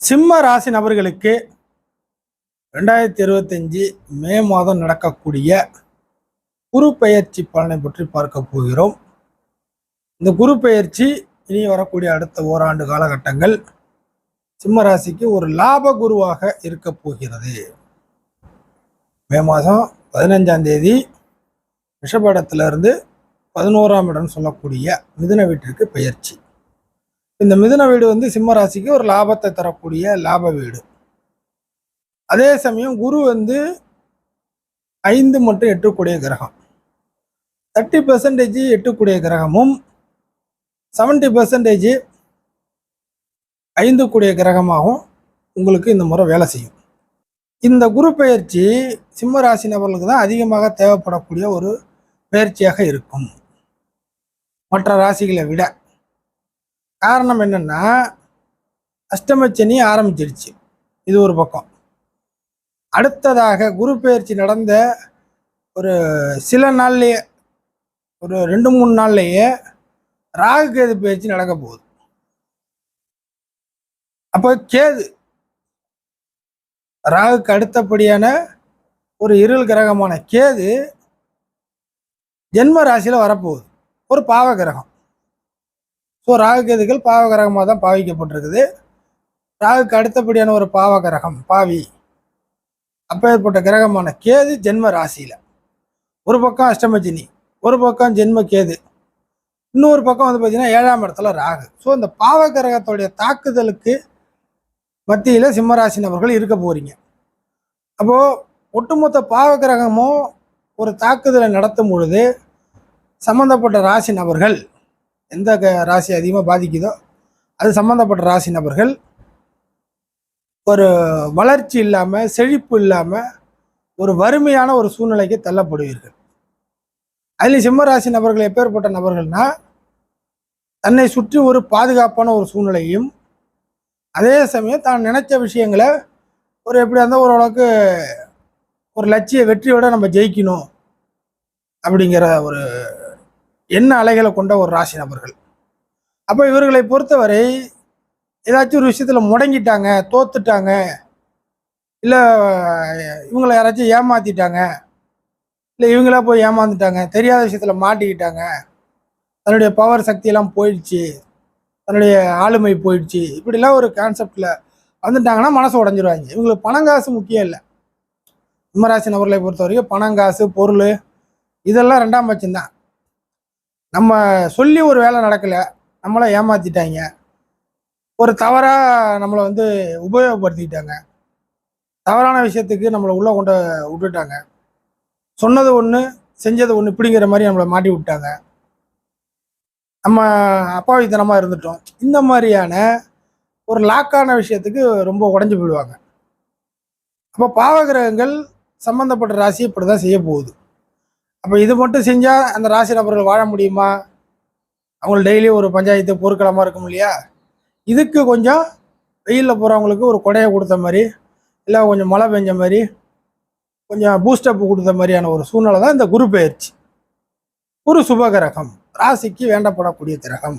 சிம்ம ராசி நபர்களுக்கு ரெண்டாயிரத்தி இருபத்தஞ்சி மே மாதம் நடக்கக்கூடிய குரு பெயர்ச்சி பலனை பற்றி பார்க்க போகிறோம். இந்த குரு பெயர்ச்சி இனி வரக்கூடிய அடுத்த ஓராண்டு காலகட்டங்கள் சிம்ம ராசிக்கு ஒரு லாப குருவாக இருக்க போகிறது. மே மாதம் பதினஞ்சாம் தேதி ரிஷபடத்திலிருந்து பதினோராம் இடம் சொல்லக்கூடிய மிதுன வீட்டிற்கு பெயர்ச்சி. இந்த மிதுன வீடு வந்து சிம்ம ராசிக்கு ஒரு லாபத்தை தரக்கூடிய லாப வீடு. அதே சமயம் குரு வந்து ஐந்து மற்றும் எட்டுக்கூடிய கிரகம். தேர்ட்டி பெர்சன்டேஜ் எட்டுக்கூடிய கிரகமும் செவன்டி பெர்சன்டேஜ் ஐந்து கூடிய கிரகமாகவும் உங்களுக்கு இந்த முறை வேலை செய்யும். இந்த குரு பயிற்சி சிம்ம ராசி நபர்களுக்கு தான் அதிகமாக தேவைப்படக்கூடிய ஒரு பயிற்சியாக இருக்கும். மற்ற ராசிகளை விட காரணம் என்னன்னா அஷ்டமச்சனி ஆரம்பிச்சிருச்சு. இது ஒரு பக்கம். அடுத்ததாக குரு பயிற்சி நடந்த ஒரு சில நாள்லயே ஒரு ரெண்டு மூணு நாள்லயே ராகு கேது பயிற்சி நடக்க போகுது. அப்போ கேது ராகுக்கு அடுத்தபடியான ஒரு இருள் கிரகமான கேது ஜென்ம ராசியில் வரப்போகுது. ஒரு பாவ கிரகம். ஸோ ராகு கேதுகள் பாவ கிரகமாக தான் பாவிக்கப்பட்டிருக்குது. ராகுக்கு அடுத்தபடியான ஒரு பாவ கிரகம் பாவி. அப்பேற்பட்ட கிரகமான கேது ஜென்ம ராசியில். ஒரு பக்கம் அஷ்டமஜினி ஒரு பக்கம் ஜென்ம கேது. இன்னொரு பக்கம் வந்து பார்த்தீங்கன்னா ஏழாம் இடத்துல ராகு. ஸோ இந்த பாவகிரகத்துடைய தாக்குதலுக்கு மத்தியில் சிம்மராசி நபர்கள் இருக்க போகிறீங்க அப்போது ஒட்டுமொத்த பாவ கிரகமும் ஒரு தாக்குதலை நடத்தும் பொழுது சம்பந்தப்பட்ட ராசி நபர்கள் எந்த க- ராசி அதிகமாக பாதிக்குதோ அது சம்மந்தப்பட்ட ராசி நபர்கள் ஒரு வளர்ச்சி இல்லாமல் செழிப்பு இல்லாமல் ஒரு வறுமையான ஒரு சூழ்நிலைக்கு தள்ளப்படுவீர்கள். அதில் சிம்மராசி நபர்கள் எப்பேற்பட்ட நபர்கள்னால் தன்னை சுற்றி ஒரு பாதுகாப்பான ஒரு சூழ்நிலையும் அதே சமயம் தான் நினைச்ச விஷயங்களை ஒரு எப்படி இருந்தால் ஓரளவுக்கு ஒரு லட்சிய வெற்றியோட நம்ம ஜெயிக்கணும் அப்படிங்கிற ஒரு என்ன அலைகளை கொண்ட ஒரு ராசி நபர்கள்? அப்போ இவர்களை பொறுத்தவரை ஏதாச்சும் ஒரு விஷயத்தில் முடங்கிட்டாங்க தோத்துட்டாங்க இல்லை இவங்களை யாராச்சும் ஏமாத்திட்டாங்க இல்லை இவங்களா போய் ஏமாந்துட்டாங்க தெரியாத விஷயத்தில் மாட்டிக்கிட்டாங்க தன்னுடைய பவர் சக்தியெல்லாம் போயிடுச்சு தன்னுடைய ஆளுமை போயிடுச்சு இப்படிலாம் ஒரு கான்செப்டில் வந்துட்டாங்கன்னா மனசு உடஞ்சிருவாங்க. இவங்களுக்கு பணம் காசு முக்கியம் இல்லை. சிம்மராசி நபர்களை பொறுத்த வரைக்கும் பணம் காசு பொருள் இதெல்லாம் ரெண்டாம் பட்சம்தான். நம்ம சொல்லி ஒரு வேலை நடக்கலை நம்மளை ஏமாத்திட்டாங்க. ஒரு தவறாக நம்மளை வந்து உபயோகப்படுத்திக்கிட்டாங்க தவறான விஷயத்துக்கு நம்மளை உள்ளே கொண்டு விட்டுட்டாங்க. சொன்னது ஒன்று செஞ்சது ஒன்று இப்படிங்கிற மாதிரி நம்மளை மாட்டி விட்டாங்க. நம்ம அப்பாவித்தனமாக இருந்துட்டோம். இந்த மாதிரியான ஒரு லாக்கான விஷயத்துக்கு ரொம்ப உடஞ்சி போயிடுவாங்க. அப்போ பாவகிரகங்கள் சம்மந்தப்பட்ட ராசி இப்படி தான் செய்ய போகுது. அப்போ இது மட்டும் செஞ்சால் அந்த ராசி நபர்கள் வாழ முடியுமா? அவங்க டெய்லி ஒரு பஞ்சாயத்து பொருட்களமாக இருக்கும் இல்லையா? இதுக்கு கொஞ்சம் வெயிலில் போகிறவங்களுக்கு ஒரு கொடையை கொடுத்த மாதிரி இல்லை கொஞ்சம் மழை பெஞ்ச மாதிரி கொஞ்சம் பூஸ்டப் கொடுத்த மாதிரியான ஒரு சூழ்நிலை தான் இந்த குரு பயிற்சி. குரு சுபகிரகம். ராசிக்கு வேண்டப்படக்கூடிய கிரகம்.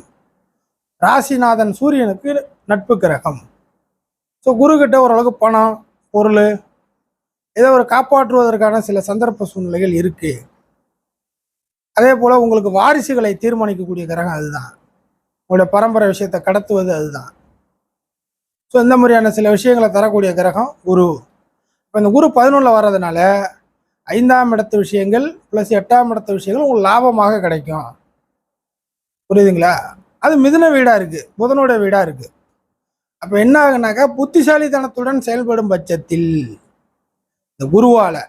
ராசிநாதன் சூரியனுக்கு நட்பு கிரகம். ஸோ குரு ஓரளவுக்கு பணம் பொருள் ஏதோ ஒரு காப்பாற்றுவதற்கான சில சந்தர்ப்ப சூழ்நிலைகள் இருக்குது அதே போல் உங்களுக்கு வாரிசுகளை தீர்மானிக்கக்கூடிய கிரகம் அதுதான். உங்களுடைய பரம்பரை விஷயத்தை கடத்துவது அதுதான். ஸோ இந்த மாதிரியான சில விஷயங்களை தரக்கூடிய கிரகம் குரு. இப்போ இந்த குரு பதினொன்றில் வர்றதுனால ஐந்தாம் இடத்து விஷயங்கள் ப்ளஸ் எட்டாம் இடத்து விஷயங்கள் உங்களுக்கு லாபமாக கிடைக்கும். புரியுதுங்களா? அது மிதுன வீடாக இருக்குது புதனோட வீடாக இருக்குது அப்போ என்ன ஆகுனாக்கா புத்திசாலித்தனத்துடன் செயல்படும் பட்சத்தில் இந்த குருவால்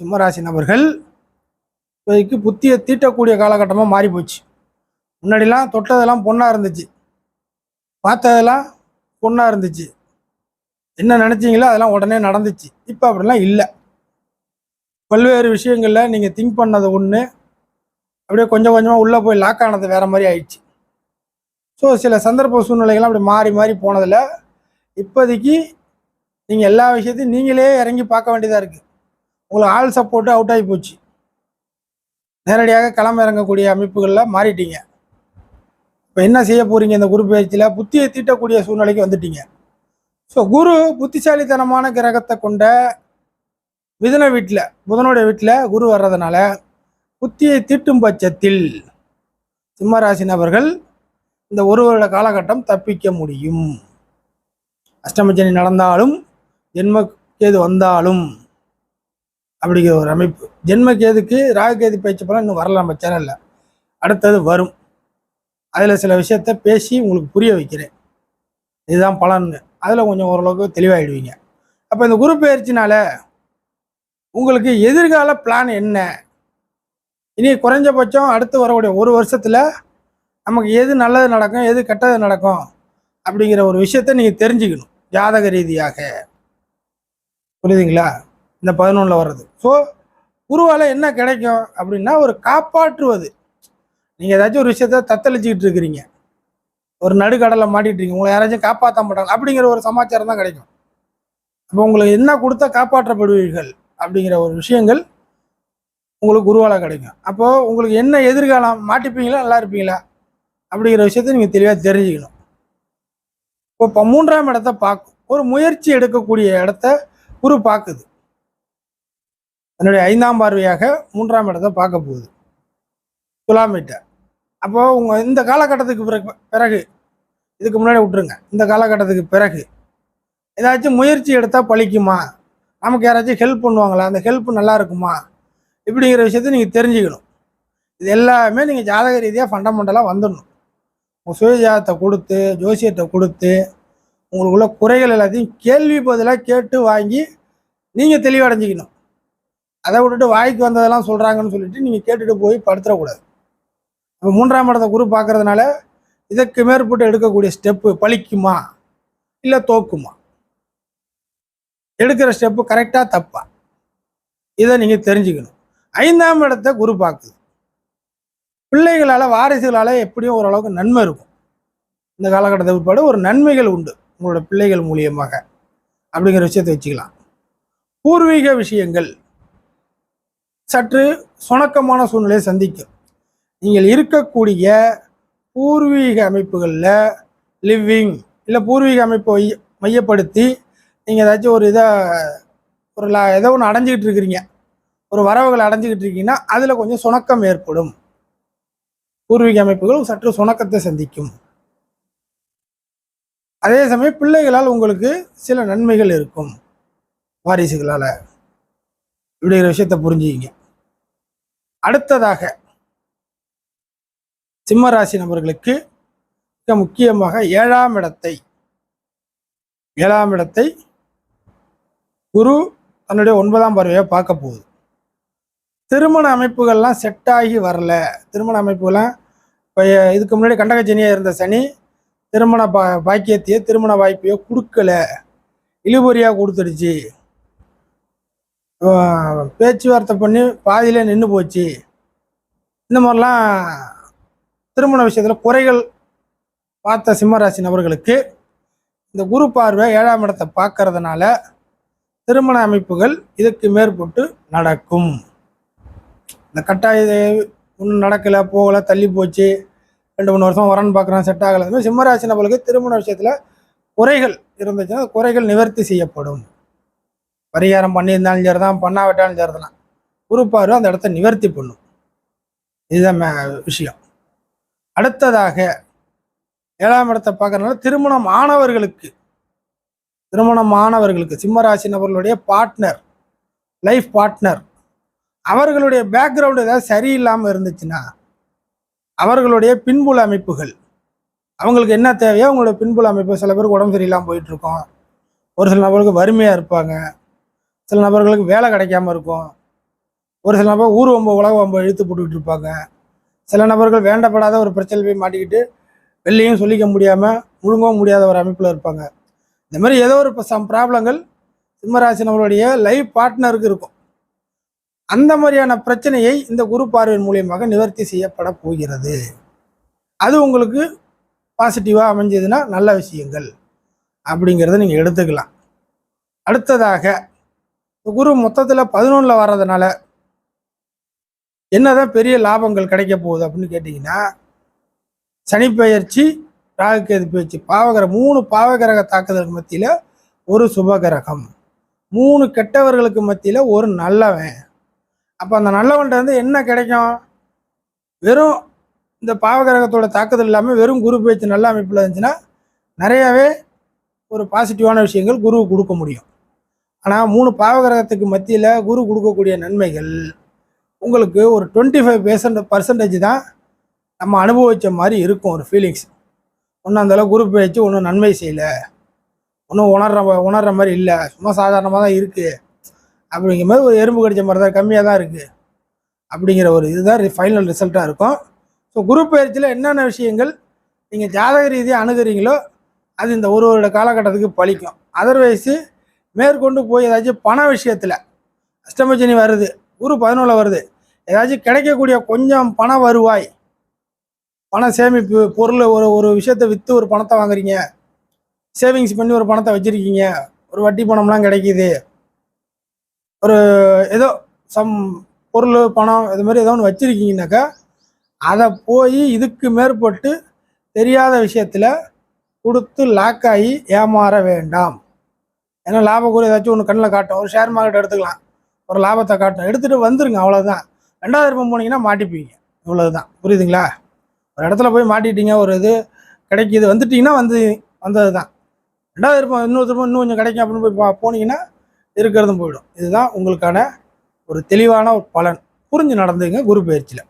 சிம்மராசி நபர்கள் இப்போதைக்கு புத்தியை தீட்டக்கூடிய காலகட்டமாக மாறி போச்சு முன்னாடிலாம் தொட்டதெல்லாம் பொண்ணாக இருந்துச்சு. பார்த்ததெல்லாம் பொண்ணாக இருந்துச்சு. என்ன நினச்சிங்களோ அதெல்லாம் உடனே நடந்துச்சு. இப்போ அப்படிலாம் இல்லை. பல்வேறு விஷயங்களில் நீங்கள் திங்க் பண்ணது ஒன்று அப்படியே கொஞ்சம் கொஞ்சமாக உள்ளே போய் லாக் ஆனது வேற மாதிரி ஆயிடுச்சு. ஸோ சில சந்தர்ப்ப சூழ்நிலைகள்லாம் அப்படி மாறி மாறி போனதில் இப்போதைக்கு நீங்கள் எல்லா விஷயத்தையும் நீங்களே இறங்கி பார்க்க வேண்டியதாக இருக்குது உங்களுக்கு ஆள் சப்போர்ட்டு அவுட் ஆகி போச்சு. நேரடியாக களம் இறங்கக்கூடிய அமைப்புகளில் மாறிட்டீங்க. இப்போ என்ன செய்ய போகிறீங்க இந்த குரு பயிற்சியில் புத்தியை தீட்டக்கூடிய சூழ்நிலைக்கு வந்துட்டீங்க. ஸோ குரு புத்திசாலித்தனமான கிரகத்தை கொண்ட மிதுன வீட்டில் புதனுடைய வீட்டில் குரு வர்றதுனால புத்தியை தீட்டும் பட்சத்தில் சிம்மராசி நபர்கள் இந்த ஒரு வருட காலகட்டம் தப்பிக்க முடியும். அஷ்டமச்சனி நடந்தாலும் ஜென்ம கேது வந்தாலும் அப்படிங்கிற ஒரு அமைப்பு. ஜென்ம கேதுக்கு ராகு கேது பேச்சு பலம் இன்னும் வரல நம்ம சேனலில் அடுத்தது வரும். அதில் சில விஷயத்த பேசி உங்களுக்கு புரிய வைக்கிறேன். இதுதான் பலன்னு. அதில் கொஞ்சம் ஓரளவுக்கு தெளிவாயிடுவீங்க. அப்போ இந்த குரு பயிற்சினால உங்களுக்கு எதிர்கால பிளான் என்ன? இனி குறைஞ்சபட்சம் அடுத்து வரக்கூடிய ஒரு வருஷத்தில் நமக்கு எது நல்லது நடக்கும் எது கெட்டது நடக்கும் அப்படிங்கிற ஒரு விஷயத்த நீங்கள் தெரிஞ்சுக்கணும். ஜாதக ரீதியாக. புரியுதுங்களா? இந்த பதினொன்றில் வர்றது. ஸோ குருவால் என்ன கிடைக்கும் அப்படின்னா ஒரு காப்பாற்றுவது. நீங்கள் ஏதாச்சும் ஒரு விஷயத்த தத்தளிச்சுக்கிட்டு இருக்கிறீங்க. ஒரு நடுக்கடலை மாட்டிட்டு இருக்கீங்க. உங்களை யாராச்சும் காப்பாற்ற மாட்டாங்க. அப்படிங்கிற ஒரு சமாச்சாரம் தான் கிடைக்கும். அப்போ உங்களுக்கு என்ன கொடுத்தா காப்பாற்றப்படுவீர்கள் அப்படிங்கிற ஒரு விஷயங்கள் உங்களுக்கு குருவால் கிடைக்கும். அப்போது உங்களுக்கு என்ன எதிர்காலம்? மாட்டிப்பீங்களா? நல்லா இருப்பீங்களா? அப்படிங்கிற விஷயத்த நீங்கள் தெளிவாக தெரிஞ்சுக்கணும். இப்போ மூன்றாம் இடத்த பார்க்கும். ஒரு முயற்சி எடுக்கக்கூடிய இடத்த குரு பார்க்குது. தன்னுடைய ஐந்தாம் பார்வையாக மூன்றாம் இடத்தை பார்க்க போகுது. துலாமிட்ட அப்போ உங்கள் இந்த காலகட்டத்துக்கு பிறகு பிறகு இதுக்கு முன்னாடி விட்டுருங்க. இந்த காலகட்டத்துக்கு பிறகு ஏதாச்சும் முயற்சி எடுத்தால் பழிக்குமா? நமக்கு யாராச்சும் ஹெல்ப் பண்ணுவாங்களா? அந்த ஹெல்ப் நல்லா இருக்குமா? இப்படிங்கிற விஷயத்த நீங்கள் தெரிஞ்சுக்கணும். இது எல்லாமே நீங்கள் ஜாதக ரீதியாக ஃபண்டமெண்டலாக வந்துடணும். உங்கள் சுயஜாதத்தை கொடுத்து ஜோசியத்தை கொடுத்து உங்களுக்குள்ள குறைகள் எல்லாத்தையும் கேள்வி பதிலாக கேட்டு வாங்கி நீங்கள் தெளிவடைஞ்சிக்கணும். அதை விட்டுட்டு வாய்க்கு வந்ததெல்லாம் சொல்கிறாங்கன்னு சொல்லிட்டு நீங்கள் கேட்டுட்டு போய் படுத்துடக்கூடாது இப்போ மூன்றாம் இடத்த குரு பார்க்கறதுனால இதற்கு மேற்பட்டு எடுக்கக்கூடிய ஸ்டெப்பு பழிக்குமா? இல்லை தோக்குமா? எடுக்கிற ஸ்டெப்பு கரெக்டாக தப்பா? இதை நீங்கள் தெரிஞ்சுக்கணும். ஐந்தாம் இடத்த குரு பார்க்குது. பிள்ளைகளால் வாரிசுகளால் எப்படியும் ஓரளவுக்கு நன்மை இருக்கும். இந்த காலகட்டத்தை பிற்பாடு ஒரு நன்மைகள் உண்டு உங்களோட பிள்ளைகள் மூலியமாக. அப்படிங்கிற விஷயத்தை வச்சுக்கலாம். பூர்வீக விஷயங்கள் சற்று சுணக்கமான சூழ்நிலையை சந்திக்கும். நீங்கள் இருக்கக்கூடிய பூர்வீக அமைப்புகளில் லிவ்விங் இல்லை பூர்வீக அமைப்பை மைய- மையப்படுத்தி நீங்கள் ஏதாச்சும் ஒரு இதை ஒரு ஏதோ ஒன்று அடைஞ்சிக்கிட்டு இருக்கிறீங்க. ஒரு வரவுகளை அடைஞ்சிக்கிட்டு இருக்கீங்கன்னா அதில் கொஞ்சம் சுணக்கம் ஏற்படும். பூர்வீக அமைப்புகள் சற்று சுணக்கத்தை சந்திக்கும். அதே சமயம் பிள்ளைகளால் உங்களுக்கு சில நன்மைகள் இருக்கும். வாரிசுகளால். இப்படிங்கிற விஷயத்தை புரிஞ்சுக்கிங்க. அடுத்ததாக சிம்ம ராசி நபர்களுக்கு மிக முக்கியமாக ஏழாம் இடத்தை ஏழாம் இடத்தை குரு தன்னுடைய ஒன்பதாம் பார்வையை பார்க்க போகுது. திருமண அமைப்புகள்லாம் செட் ஆகி வரல. திருமண அமைப்புகள்லாம் இப்போ இதுக்கு முன்னாடி கண்டகச்சனியாக இருந்த சனி திருமண பா பாக்கியத்தையோ திருமண வாய்ப்பையோ கொடுக்கல. இழுபறியாக கொடுத்துடுச்சு. பேச்சுவார்த்தை பண்ணி பாதியிலே நின்று போச்சு. இந்த மாதிரிலாம் திருமண விஷயத்தில் குறைகள் பார்த்த சிம்மராசி நபர்களுக்கு இந்த குரு பார்வை ஏழாம் இடத்தை பார்க்கறதுனால திருமண அமைப்புகள் இதுக்கு மேற்பட்டு நடக்கும். இந்த கட்டாய ஒன்றும் நடக்கலை போகலை தள்ளி போச்சு. ரெண்டு மூணு வருஷம் வரன்னு பார்க்குறேன் செட் ஆகலை. சிம்மராசி நபர்களுக்கு திருமண விஷயத்தில் குறைகள் இருந்துச்சுன்னா குறைகள் நிவர்த்தி செய்யப்படும். பரிகாரம் பண்ணியிருந்தாலும் சரி தான் பண்ணாவிட்டாலும் சரி தான். குரு அந்த இடத்த நிவர்த்தி பண்ணும். இதுதான் மே- விஷயம். அடுத்ததாக ஏழாம் இடத்தை பார்க்கறதுனால திருமணம் ஆனவர்களுக்கு திருமணம் ஆனவர்களுக்கு சிம்மராசி நபர்களுடைய பார்ட்னர் லைஃப் பார்ட்னர் அவர்களுடைய பேக்ரவுண்டு ஏதாவது சரியில்லாமல் இருந்துச்சுன்னா அவர்களுடைய பின்புல அமைப்புகள் அவங்களுக்கு என்ன தேவையோ அவங்களோட பின்புல அமைப்பு சில பேருக்கு உடம்பு சரியில்லாமல் போயிட்டுருக்கோம் ஒரு சில நபர்களுக்கு வறுமையாக இருப்பாங்க. சில நபர்களுக்கு வேலை கிடைக்காம இருக்கும். ஒரு சில நபர் ஊர் ஒம்பு உலக ஒம்பு இழுத்து போட்டுக்கிட்டு இருப்பாங்க. சில நபர்கள் வேண்டப்படாத ஒரு பிரச்சனை போய் மாட்டிக்கிட்டு வெளிலையும் சொல்லிக்க முடியாமல் முழுங்கவும் முடியாத ஒரு அமைப்பில் இருப்பாங்க. இந்த மாதிரி ஏதோ ஒரு சம் ப்ராப்ளங்கள் சிம்மராசி நபருடைய லைஃப் பார்ட்னருக்கு இருக்கும். அந்த மாதிரியான பிரச்சனையை இந்த குரு பார்வையின் மூலியமாக நிவர்த்தி செய்யப்பட போகிறது. அது உங்களுக்கு பாசிட்டிவாக அமைஞ்சதுன்னா நல்ல விஷயங்கள் அப்படிங்கிறத நீங்கள் எடுத்துக்கலாம். அடுத்ததாக குரு மொத்தத்தில் பதினொன்றில் வர்றதுனால என்னதான் பெரிய லாபங்கள் கிடைக்க போகுது அப்படின்னு கேட்டிங்கன்னா சனிப்பெயர்ச்சி ராகுகேது பயிற்சி பாவகிரக மூணு பாவகிரக தாக்குதலுக்கு மத்தியில் ஒரு சுபகிரகம். மூணு கெட்டவர்களுக்கு மத்தியில் ஒரு நல்லவன். அப்போ அந்த நல்லவன்கிட்ட வந்து என்ன கிடைக்கும்? வெறும் இந்த பாவகிரகத்தோட தாக்குதல் இல்லாமல் வெறும் குரு பேச்சு நல்ல அமைப்பில் இருந்துச்சுன்னா நிறையாவே ஒரு பாசிட்டிவான விஷயங்கள் குரு கொடுக்க முடியும். ஆனால் மூணு பாவகிரகத்துக்கு மத்தியில் குரு கொடுக்கக்கூடிய நன்மைகள் உங்களுக்கு ஒரு டுவெண்ட்டி ஃபைவ் பெர்சன்ட் பர்சன்டேஜ் தான் நம்ம அனுபவித்த மாதிரி இருக்கும் ஒரு ஃபீலிங்ஸ் ஒன்றும் அந்தளவு குரு பேச்சு ஒன்றும் நன்மை செய்யலை. ஒன்றும் உணர்ற உணர்ற மாதிரி இல்லை. சும்மா சாதாரணமாக தான் இருக்குது அப்படிங்கிற மாதிரி ஒரு எறும்பு கடிச்ச மாதிரி தான் கம்மியாக தான் இருக்குது அப்படிங்கிற ஒரு இதுதான் ஃபைனல் ரிசல்ட்டாக இருக்கும். ஸோ குரு பயிற்சியில் என்னென்ன விஷயங்கள் நீங்கள் ஜாதக ரீதியாக அணுகிறீங்களோ அது இந்த ஒரு வருட காலகட்டத்துக்கு பழிக்கும். அதர்வைஸு மேற்கொண்டு போய் ஏதாச்சும் பண விஷயத்தில் அஷ்டமஜினி வருது குரு பதினொன்றில் வருது ஏதாச்சும் கிடைக்கக்கூடிய கொஞ்சம் பண வருவாய் பண சேமிப்பு பொருள் ஒரு ஒரு விஷயத்தை விற்று ஒரு பணத்தை வாங்குறீங்க சேவிங்ஸ் பண்ணி ஒரு பணத்தை வச்சுருக்கீங்க ஒரு வட்டி பணம்லாம் கிடைக்கிது ஒரு ஏதோ சம் பொருள் பணம் இது மாதிரி ஏதோ ஒன்று வச்சுருக்கீங்கனாக்கா அதை போய் இதுக்கு மேற்பட்டு தெரியாத விஷயத்தில் கொடுத்து லாக் ஆகி ஏமாற வேண்டாம். ஏன்னா லாபக்கூறு ஏதாச்சும் ஒன்று கண்ணில் காட்டும். ஒரு ஷேர் மார்க்கெட் எடுத்துக்கலாம். ஒரு லாபத்தை காட்டும். எடுத்துகிட்டு வந்துருங்க அவ்வளோதான் ரெண்டாவது விருப்பம் போனீங்கன்னா மாட்டிப்பீங்க. இவ்வளவுதான். புரியுதுங்களா? ஒரு இடத்துல போய் மாட்டிட்டீங்க ஒரு இது கிடைக்கிது வந்துட்டீங்கன்னா வந்து வந்தது தான் ரெண்டாவது விருப்பம் இன்னொரு திருப்பம் இன்னும் கொஞ்சம் கிடைக்கும் அப்படின்னு போய் போனீங்கன்னா இருக்கிறதும் போயிடும். இதுதான் உங்களுக்கான ஒரு தெளிவான ஒரு பலன். புரிஞ்சு நடந்துங்க குரு பயிற்சியில்.